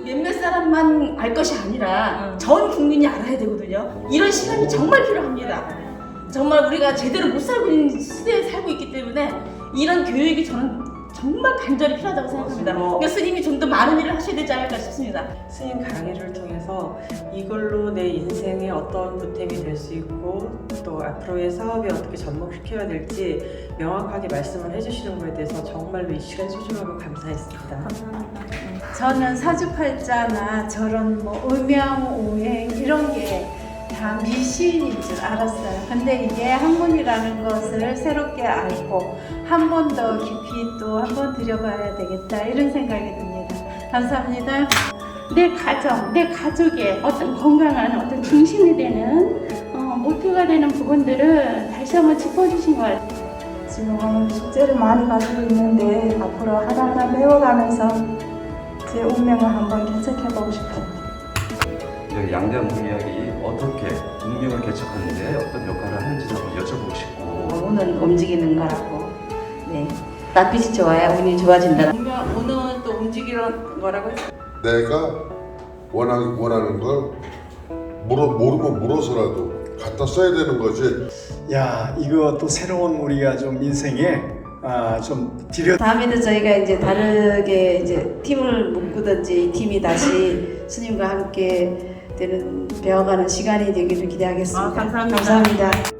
그 몇몇 사람만 알 것이 아니라 음. 전 국민이 알아야 되거든요. 이런 시간이 정말 필요합니다. 정말 우리가 제대로 못 살고 있는 시대에 살고 있기 때문에 이런 교육이 저는 정말 간절히 필요하다고 생각합니다. 그러니까 스님이 좀 더 많은 일을 하셔야 되지 않을까 싶습니다. 스님 강의를 통해서 이걸로 내 인생에 어떤 보탬이 될 수 있고 또 앞으로의 사업에 어떻게 접목시켜야 될지 명확하게 말씀을 해주시는 거에 대해서 정말로 이 시간 소중하고 감사했습니다. 저는 사주팔자나 저런 뭐 음양 오행 이런 게 다 미신인 줄 알았어요. 근데 이게 학문이라는 것을 새롭게 알고 한 번 더 깊이 또 한 번 들여봐야 되겠다 이런 생각이 듭니다. 감사합니다. 내 가정, 내 가족의 어떤 건강한 어떤 중심이 되는 어, 모토가 되는 부분들을 다시 한번 짚어주신 것 같아요. 지금 숙제를 많이 가지고 있는데 앞으로 하나하나 배워가면서 제 운명을 한번 개척해보고 싶어요. 양대한 공약이 어떻게 운명을 개척하는데 어떤 역할을 하는지 한번 여쭤보고 싶고 운은 움직이는 거라고. 네. 낯빛이 좋아야 운이 좋아진다. 분명 오늘 또 움직이는 거라고 내가 원하, 원하는 걸 물어, 모르면 물어서라도 갖다 써야 되는 거지. 야 이거 또 새로운 우리가 좀 인생에 아, 좀 들여 다음에도 저희가 이제 다르게 이제 팀을 묶든지 팀이 다시 스님과 함께 되는 배워가는 시간이 되기를 기대하겠습니다. 아, 감사합니다. 감사합니다.